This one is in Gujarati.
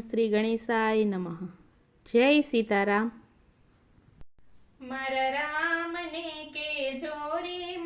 શ્રી ગણેશાય નમઃ. જય સીતારામ. મારા રામને કે જોરી